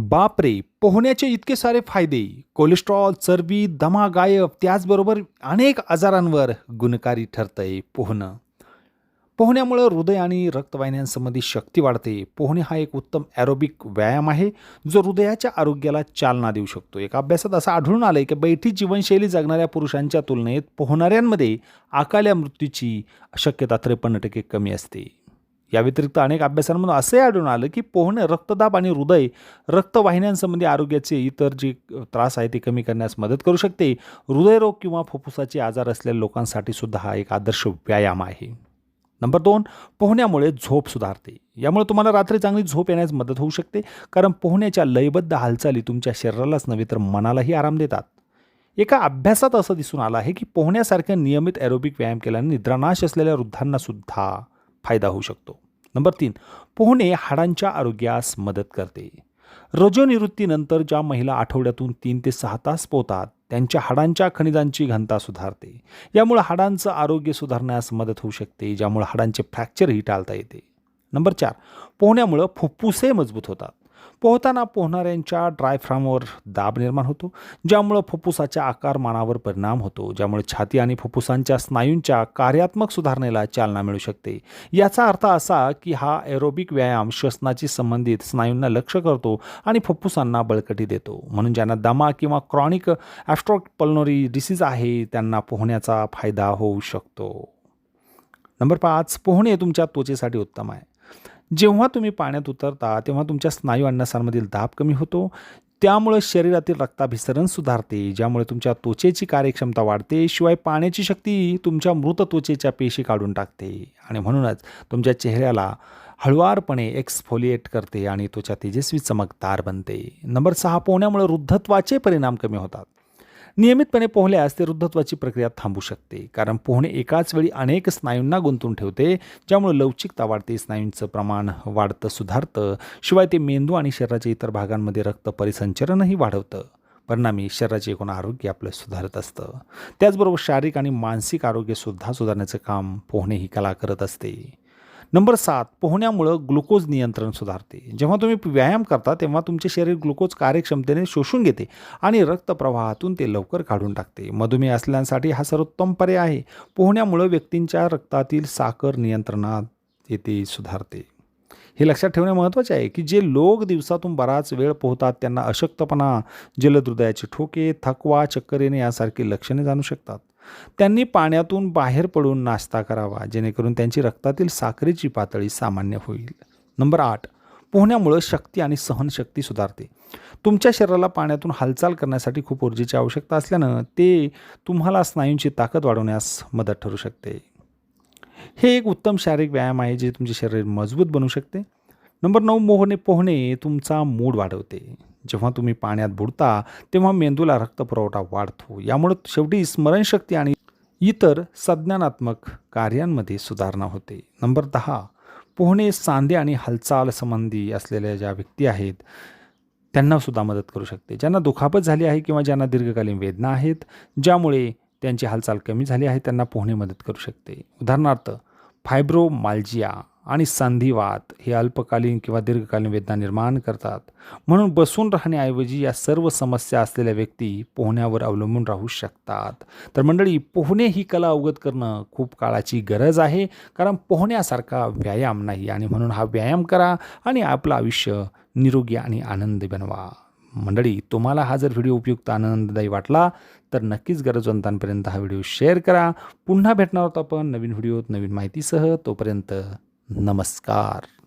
बापरे पोहण्याचे इतके सारे फायदे. कोलेस्ट्रॉल चरबी दमा गायब त्याचबरोबर अनेक आजारांवर गुणकारी ठरतंय पोहणं. पोहण्यामुळं हृदय आणि रक्तवाहिन्यांसंबंधी शक्ती वाढते. पोहणे हा एक उत्तम ॲरोबिक व्यायाम आहे जो हृदयाच्या आरोग्याला चालना देऊ शकतो. एका अभ्यासात असं आढळून आलं आहे की बैठी जीवनशैली जगणाऱ्या पुरुषांच्या तुलनेत पोहणाऱ्यांमध्ये अकाल्या मृत्यूची शक्यता त्रेपन्न टक्के कमी असते. या व्यतिरिक्त अनेक अभ्यासांमधून असंही आढळून आलं की पोहणे रक्तदाब आणि हृदय रक्तवाहिन्यांसंबंधी आरोग्याचे इतर जे त्रास आहे ते कमी करण्यास मदत करू शकते. हृदयरोग किंवा फुफ्फुसाचे आजार असलेल्या लोकांसाठी सुद्धा हा एक आदर्श व्यायाम आहे. नंबर दोन पोहण्यामुळे झोप सुधारते. यामुळे तुम्हाला रात्री चांगली झोप येण्यास मदत होऊ शकते कारण पोहण्याच्या लयबद्ध हालचाली तुमच्या शरीरालाच नव्हे तर मनालाही आराम देतात. एका अभ्यासात असं दिसून आलं आहे की पोहण्यासारख्या नियमित ॲरोबिक व्यायाम केल्याने निद्रानाश असलेल्या वृद्धांनासुद्धा फायदा होऊ शकतो. नंबर तीन पोहणे हाडांच्या आरोग्यास मदत करते. रजोनिवृत्तीनंतर ज्या महिला आठवड्यातून तीन ते सहा तास पोहतात त्यांच्या हाडांच्या खनिजांची घनता सुधारते. यामुळे हाडांचं आरोग्य सुधारण्यास मदत होऊ शकते ज्यामुळे हाडांचे फ्रॅक्चरही टाळता येते. नंबर चार पोहण्यामुळं फुफ्फुसे मजबूत होतात. पोहताना पोहणाऱ्यांच्या ड्रायफ्रामवर दाब निर्माण होतो ज्यामुळं फुफ्फुसाच्या आकारमानावर परिणाम होतो ज्यामुळे छाती आणि फुफ्फुसांच्या स्नायूंच्या कार्यात्मक सुधारणेला चालना मिळू शकते. याचा अर्थ असा की हा एरोबिक व्यायाम श्वसनाची संबंधित स्नायूंना लक्ष करतो आणि फुफ्फुसांना बळकटी देतो. म्हणून ज्यांना दमा किंवा क्रॉनिक ॲस्ट्रोक पल्नोरी डिसीज आहे त्यांना पोहण्याचा फायदा होऊ शकतो. नंबर पाच पोहणे तुमच्या त्वचेसाठी उत्तम आहे. जेव्हा तुम्ही पाण्यात उतरता तेव्हा तुमच्या स्नायू अन्नसांमधील दाब कमी होतो. त्यामुळे शरीरातील रक्ताभिसरण सुधारते ज्यामुळे तुमच्या त्वचेची कार्यक्षमता वाढते. शिवाय पाण्याची शक्ती तुमच्या मृत त्वचेच्या पेशी काढून टाकते. आणि म्हणूनच तुमच्या चेहऱ्याला हळुवारपणे एक्सफोलिएट करते आणि त्वचा तेजस्वी चमकदार बनते. नंबर सहा पोहण्यामुळे वृद्धत्वाचे परिणाम कमी होतात. नियमितपणे पोहल्यास ते वृद्धत्वाची प्रक्रिया थांबू शकते. कारण पोहणे एकाच वेळी अनेक स्नायूंना गुंतून ठेवते ज्यामुळे लवचिकता वाढते स्नायूंचं प्रमाण वाढतं सुधारतं. शिवाय ते मेंदू आणि शरीराच्या इतर भागांमध्ये रक्त परिसंचरणही वाढवतं. परिणामी शरीराचे एकूण आरोग्य आपलं सुधारत असतं. त्याचबरोबर शारीरिक आणि मानसिक आरोग्यसुद्धा सुधारण्याचं काम पोहणे ही कला करत असते. नंबर सात पोहण्यामुळं ग्लुकोज नियंत्रण सुधारते. जेव्हा तुम्ही व्यायाम करता तेव्हा तुमचे शरीर ग्लुकोज कार्यक्षमतेने शोषून घेते आणि रक्तप्रवाहातून ते लवकर काढून टाकते. मधुमेह असलेल्यांसाठी हा सर्वोत्तम पर्याय आहे. पोहण्यामुळं व्यक्तींच्या रक्तातील साखर नियंत्रणात येते सुधारते. हे लक्षात ठेवणे महत्त्वाचे आहे की जे लोक दिवसातून बराच वेळ पोहतात त्यांना अशक्तपणा जलद हृदयाचे ठोके थकवा चक्कर येणे यासारखी लक्षणे जाणू शकतात. त्यांनी पाण्यातून बाहेर पडून नाश्ता करावा जेणेकरून त्यांची रक्तातील साखरेची पातळी सामान्य होईल. नंबर आठ पोहण्यामुळं शक्ती आणि सहनशक्ती सुधारते. तुमच्या शरीराला पाण्यातून हालचाल करण्यासाठी खूप ऊर्जेची आवश्यकता असल्यानं ते तुम्हाला स्नायूंची ताकद वाढवण्यास मदत ठरू शकते. हे एक उत्तम शारीरिक व्यायाम आहे जे तुमचे शरीर मजबूत बनवू शकते. नंबर नऊ मोहने पोहणे तुमचा मूड वाढवते. जेव्हा तुम्ही पाण्यात बुडता तेव्हा मेंदूला रक्तपुरवठा वाढतो. यामुळे शेवटी स्मरणशक्ती आणि इतर संज्ञानात्मक कार्यांमध्ये सुधारणा होते. नंबर दहा पोहणे सांधे आणि हालचाल संबंधी असलेल्या ज्या व्यक्ती आहेत त्यांना सुद्धा मदत करू शकते. ज्यांना दुखापत झाली आहे किंवा ज्यांना दीर्घकालीन वेदना आहेत ज्यामुळे त्यांची हालचाल कमी झाली आहे त्यांना पोहणे मदत करू शकते. उदाहरणार्थ फायब्रोमाल्जिया आणि संधिवात हे अल्पकालीन किंवा दीर्घकालीन वेदना निर्माण करतात. म्हणून बसून राहण्याऐवजी या सर्व समस्या असलेल्या व्यक्ती पोहण्यावर अवलंबून राहू शकतात. तर मंडळी पोहणे ही कला अवगत करणं खूप काळाची गरज आहे कारण पोहण्यासारखा व्यायाम नाही आणि म्हणून हा व्यायाम करा आणि आपलं आयुष्य निरोगी आणि आनंदी बनवा. मंडळी तुम्हाला हा जर व्हिडिओ उपयुक्त आनंददायी वाटला तर नक्कीच गरजवंतांपर्यंत हा व्हिडिओ शेअर करा. पुन्हा भेटणार आहोत आपण नवीन व्हिडिओत नवीन माहितीसह. तोपर्यंत નમસ્કાર.